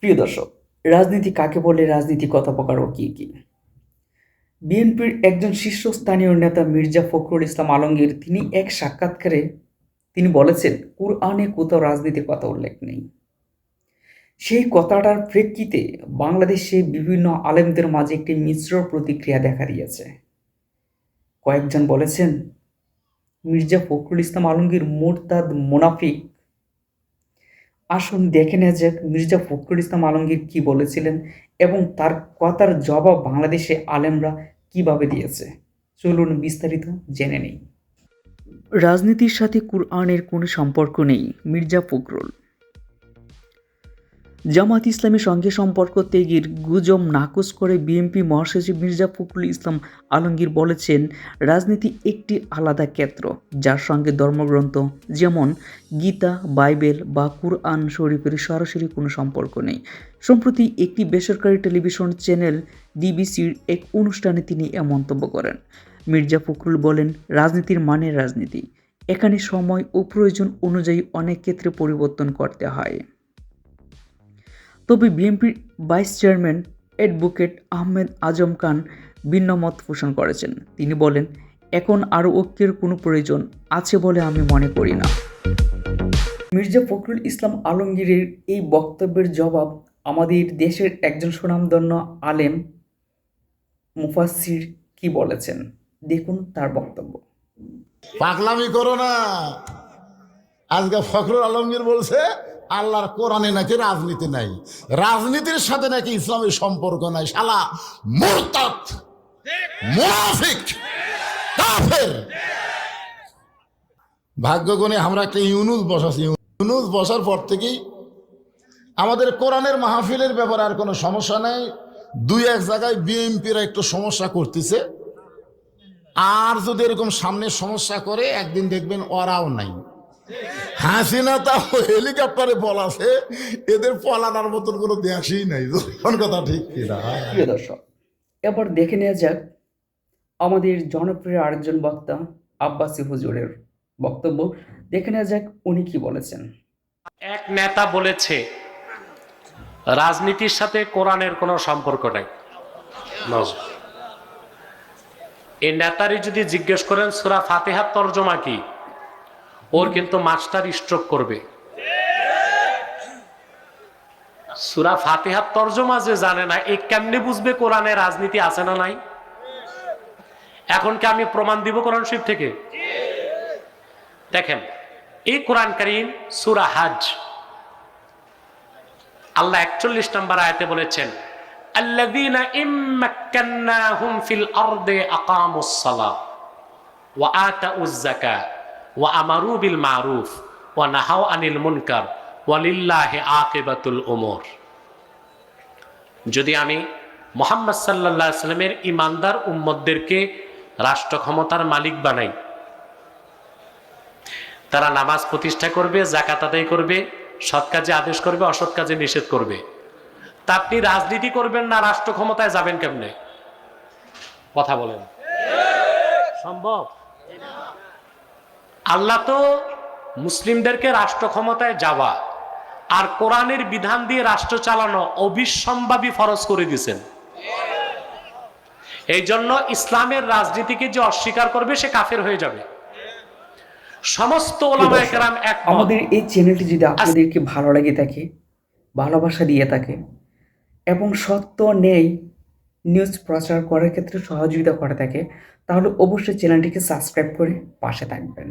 প্রিয় দর্শক, রাজনীতি কাকে বলে, রাজনীতি কত প্রকার ও কি কি? বিএনপির একজন শীর্ষস্থানীয় নেতা মির্জা ফখরুল ইসলাম আলমগীর, তিনি এক সাক্ষাৎকারে তিনি বলেছেন, কুরআনে কোথাও রাজনীতির কথা উল্লেখ নেই। সেই কথাটার প্রেক্ষিতে বাংলাদেশে বিভিন্ন আলেমদের মাঝে একটি মিশ্র প্রতিক্রিয়া দেখা দিয়েছে। কয়েকজন বলেছেন, মির্জা ফখরুল ইসলাম আলমগীর মোরতাদ মোনাফিক আসুন দেখে নেওয়া যাক মির্জা ফখরুল ইসলাম আলমগীর কী বলেছিলেন এবং তার কথার জবাব বাংলাদেশে আলেমরা কীভাবে দিয়েছে? চলুন বিস্তারিত জেনে নেই। রাজনীতির সাথে কুরআনের কোনো সম্পর্ক নেই মির্জা ফখরুল। জামাত ইসলামের সঙ্গে সম্পর্ক ত্যাগের গুজব নাকচ করে বিএনপি মহাসচিব মির্জা ফখরুল ইসলাম আলমগীর বলেছেন, রাজনীতি একটি আলাদা ক্ষেত্র, যার সঙ্গে ধর্মগ্রন্থ যেমন গীতা, বাইবেল বা কুরআন শরীফের সরাসরি কোনো সম্পর্ক নেই। সম্প্রতি একটি বেসরকারি টেলিভিশন চ্যানেল ডিবিসির এক অনুষ্ঠানে তিনি এ মন্তব্য করেন। মির্জা ফখরুল বলেন, রাজনীতির মানে রাজনীতি। এখানে সময় ও প্রয়োজন অনুযায়ী অনেক ক্ষেত্রে পরিবর্তন করতে হয়। তবে বিএনপির vice chairman advocate Ahmed Azam Khan ভিন্ন মত পোষণ করেছেন। তিনি বলেন, এখন আরও ঐক্যের কোনো প্রয়োজন আছে বলে আমি মনে করি না। মির্জা ফখরুল ইসলাম আলমগীরের এই বক্তব্যের জবাব আমাদের দেশের একজন সুনামধন্য আলেম মুফাসির কি বলেছেন? দেখুন তার বক্তব্য। পাগলামি করো না। আজকে ফখরুল আলমগীর বলছে, আল্লাহর কোরআনে নাকি রাজনীতি নাই। রাজনীতির সাথে নাকি ইসলামের সম্পর্ক নাই। শালা মোরতাদ, মুনাফিক, কাফের। ভাগ্যগুণে আমরা একটা ইউনুস বসাছি ইউনুস বসার পর থেকেই আমাদের কোরআনের মাহফিলের ব্যাপারে আর কোনো সমস্যা নেই। দুই এক জায়গায় বিএনপিরা একটু সমস্যা করতেছে। আর যদি এরকম সামনে সমস্যা করে, একদিন দেখবেন ওরাও নাই। হাসিনা তাও হেলিকপ্টারে পলাছে এদের পলানোর মতন কোনো দেশই নাই কোন কথা ঠিক কিনা প্রিয় দর্শক এবার দেখে নেওয়া যাক আমাদের জনপ্রিয় আরেকজন বক্তা আব্বাসি হুজুরের বক্তব্য। দেখে নেওয়া যাক উনি কি বলেছেন। এক নেতা বলেছে রাজনীতির সাথে কোরআনের কোনো সম্পর্ক নাই। এই নেতারই যদি জিজ্ঞেস করেন সুরা ফাতেহার তর্জমা কি? ওর কিন্তু মাস্টার স্ট্রোক করবে। সুরা ফাতেহার তর্জমা যে জানে না এই কেমনে বুঝবে কোরআনে রাজনীতি আছে না নাই? এখন কি আমি প্রমাণ দিব কোরআন শরীফ থেকে? দেখেন, এই কোরআন করিম সুরা হাজ। আল্লাহ একচল্লিশ নম্বর আয়তে বলেছেন, আল্লাযীনা ওয়া আমারু বিল মারুফ ওয়া নাহাউ আনিল মুনকার ওয়ালিল্লাহি আকিবাতুল উমুর যদি আমি মোহাম্মদ সাল্লাল্লাহু সাল্লামের ইমানদার উম্মদদেরকে রাষ্ট্র ক্ষমতার মালিক বানাই। তারা নামাজ প্রতিষ্ঠা করবে জাকাত আদায় করবে, সৎ কাজে আদেশ করবে, অসৎ কাজে নিষেধ করবে। তা আপনি রাজনীতি করবেন না, রাষ্ট্র ক্ষমতায় যাবেন কেমনে? কথা বলেন। সম্ভব? আল্লাহ তো মুসলিমদেরকে রাষ্ট্র ক্ষমতায় যাওয়া আর কোরআনের বিধান দিয়ে রাষ্ট্র চালানো অবিসম্ভাবী ফরজ করে দিয়েছেন। এই জন্য ইসলামের রাজনীতিকে যে অস্বীকার করবে সে কাফের হয়ে যাবে। সমস্ত এক আমাদের এই চ্যানেলটি যদি আপনাদেরকে ভালো লেগে থাকে ভালোবাসা দিয়ে থাকে এবং সত্য নেই নিউজ প্রচার করার ক্ষেত্রে সহযোগিতা করে থাকে তাহলে অবশ্যই চ্যানেলটিকে সাবস্ক্রাইব করে পাশে থাকবেন।